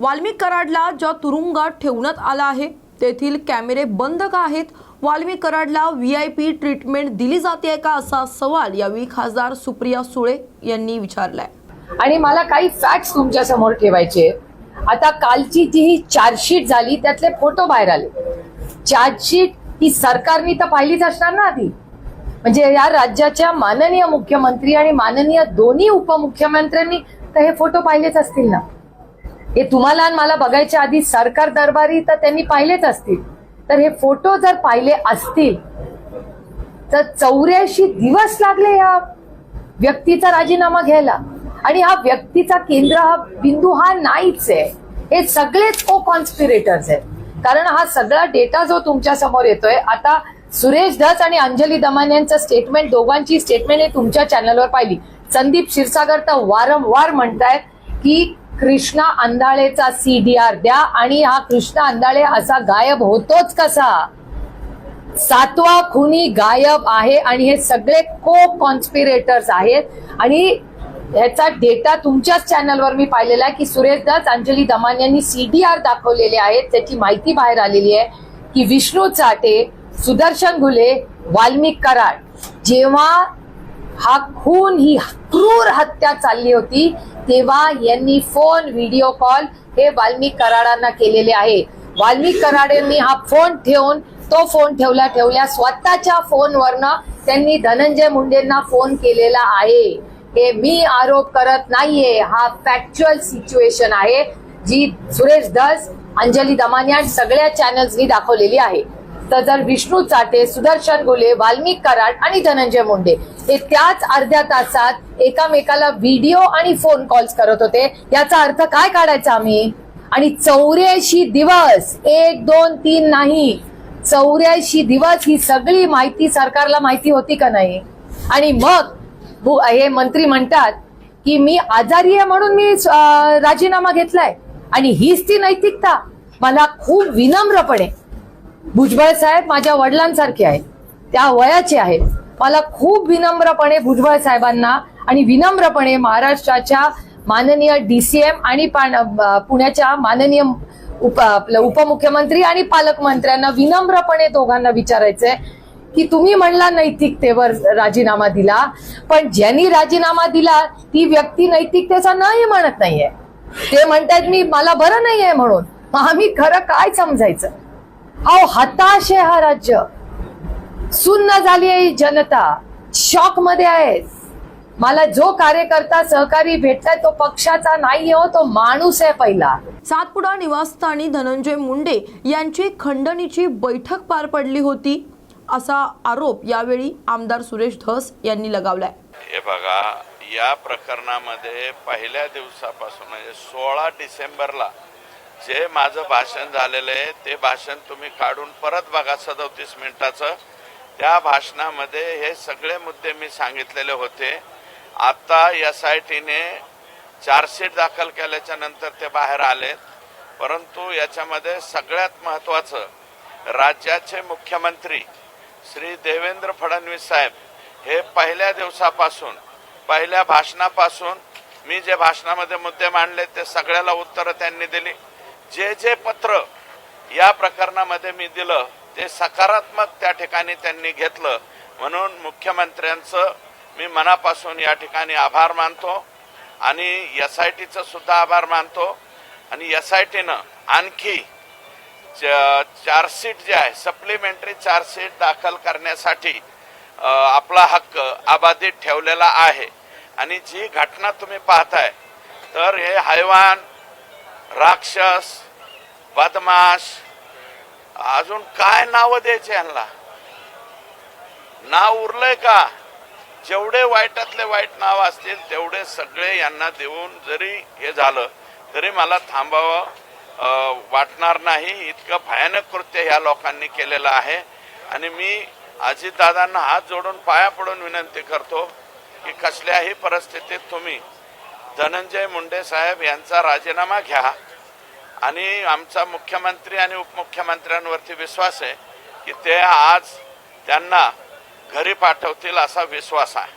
वाल्मिक कराडला ज्या तुरुंगात ठेवण्यात आला आहे तेथील कॅमेरे बंद का आहेत? वाल्मिक कराडला व्ही आय पी ट्रीटमेंट दिली जाते का असा सवाल यावेळी खासदार सुप्रिया सुळे यांनी विचारलाय. आणि मला काही फॅक्ट्स तुमच्यासमोर ठेवायचे आहेत. आता कालची जी ही चार्जशीट झाली त्यातले फोटो बाहेर आले. चार्जशीट ही सरकारनी तर पाहिलीच असणार ना आधी. म्हणजे या राज्याच्या माननीय मुख्यमंत्री आणि माननीय दोन्ही उपमुख्यमंत्र्यांनी तर हे फोटो पाहिलेच असतील ना. हे तुम्हाला आणि मला बघायच्या आधी सरकार दरबारी तर त्यांनी पाहिलेच असतील. तर हे फोटो जर पाहिले असतील तर चौऱ्याऐंशी दिवस लागले या व्यक्तीचा राजीनामा घ्यायला. आणि हा व्यक्तीचा केंद्र हा बिंदू हा नाहीच आहे. हे सगळेच को कॉन्स्पिरेटर्स आहेत. कारण हा सगळा डेटा जो तुमच्यासमोर येतोय आता सुरेश धस आणि अंजली दमान यांचं स्टेटमेंट दोघांची स्टेटमेंट हे तुमच्या चॅनलवर पाहिली. संदीप क्षीरसागर तर वारंवार म्हणतायत की कृष्णा अंधाळेचा सीडीआर द्या आणि हा कृष्णा अंधाळे असा गायब होतोच कसा? सातवा खुनी गायब आहे आणि हे सगळे को कॉन्स्पिरेटर्स आहेत. आणि ह्याचा डेटा तुमच्याच चॅनलवर मी पाहिलेला आहे की सुरेश दास अंजली दमान यांनी सीडीआर दाखवलेले आहेत. त्याची माहिती बाहेर आलेली आहे की विष्णू चाटे सुदर्शन घुले वाल्मिक कराड. जेव्हा हा खून ही क्रूर हत्या चालली होती तेव्हा यांनी फोन व्हिडिओ कॉल हे वाल्मिक कराडांना केलेले आहे. वाल्मिक कराडेंनी हा फोन ठेवून तो फोन ठेवल्या ठेवल्या स्वतःच्या फोनवरनं त्यांनी धनंजय मुंडेंना फोन केलेला आहे. हे मी आरोप करत नाहीये हा फॅक्च्युअल सिच्युएशन आहे जी सुरेश धस अंजली दमान या सगळ्या चॅनल्सनी दाखवलेली आहे. तर जर विष्णू चाटे सुदर्शन गुले वाल्मिक कराड आणि धनंजय मुंडे. हे त्याच अर्ध्या तासात एकामेकाला व्हिडिओ आणि फोन कॉल्स करत होते. याचा अर्थ काय काढायचा आम्ही? आणि चौऱ्याऐंशी दिवस एक दोन तीन नाही. चौऱ्याऐंशी दिवस ही सगळी माहिती सरकारला माहिती होती का नाही? आणि मग भु- हे मंत्री म्हणतात की मी आजारी आहे म्हणून मी राजीनामा घेतलाय. आणि हीच ती नैतिकता. मला खूप विनम्रपणे भुजबळ साहेब माझ्या वडिलांसारखे आहेत. त्या वयाचे आहेत. मला खूप विनम्रपणे भुजबळ साहेबांना आणि विनम्रपणे महाराष्ट्राच्या माननीय डीसीएम आणि पाण- पुण्याच्या माननीय उप आपलं उपमुख्यमंत्री आणि पालकमंत्र्यांना विनम्रपणे दोघांना विचारायचंय की तुम्ही म्हणला नैतिकतेवर राजीनामा दिला पण ज्यांनी राजीनामा दिला ती व्यक्ती नैतिकतेचा नाही म्हणत नाहीये. ते म्हणतात मी मला बरं नाहीये म्हणून. मग आम्ही खरं काय समजायचं? अहो हताश आहे हा राज्य. सुन्न झाली आहे ही जनता. शॉकमध्ये आहे. मला जो कार्यकर्ता सहकारी भेटलाय तो पक्षाचा नाही हो तो माणूस आहे पहिला. सातपुडा निवासस्थानी धनंजय मुंडे यांची खंडणीची बैठक पार पडली होती असा आरोप यावेळी आमदार सुरेश धस यांनी लगावलाय. हे बघा या प्रकरणामध्ये पहिल्या दिवसापासून म्हणजे सोळा डिसेंबरला जे माझं भाषण झालेलं आहे ते भाषण तुम्ही काढून परत बघा सदोतीस मिनिटाचं. त्या भाषणामध्ये हे सगळे मुद्दे मी सांगितलेले होते. आता एस आय टीने चार्जशीट दाखल केल्याच्यानंतर ते बाहेर आलेत. परंतु याच्यामध्ये सगळ्यात महत्त्वाचं राज्याचे मुख्यमंत्री श्री देवेंद्र फडणवीस साहेब हे पहिल्या दिवसापासून पहिल्या भाषणापासून मी जे भाषणामध्ये मुद्दे मांडले ते सगळ्याला उत्तरं त्यांनी दिली. जे जे पत्र या प्रकरणामध्ये मी दिलं ते सकारात्मक त्या ठिकाणी त्यांनी घेतलं. म्हणून मुख्यमंत्र्यांचं मी मनापासून या ठिकाणी आभार मानतो आणि एस आय टीचं सुद्धा आभार मानतो. आणि एस आय टीनं आणखी च- चार्जशीट जे आहे सप्लिमेंटरी चार्जशीट दाखल करण्यासाठी आपला हक्क अबाधित ठेवलेला आहे. आणि जी घटना तुम्ही पाहताय तर हे हैवान राक्षस बदमाश अजून काय नावं द्यायचे यांना? नाव उरलंय का? जेवढे वाईटातले वाईट नाव असतील तेवढे सगळे यांना देऊन जरी हे झालं तरी मला थांबावं वाटणार नाही. इतकं भयानक कृत्य ह्या लोकांनी केलेलं आहे. आणि मी अजितदादांना हात जोडून पाया पडून विनंती करतो की कसल्याही परिस्थितीत तुम्ही धनंजय मुंडे साहेब यांचा राजीनामा घ्या. आणि आमचा मुख्यमंत्री आणि उपमुख्यमंत्र्यांवरती विश्वास आहे की ते आज त्यांना घरी पाठवतील असा विश्वास आहे.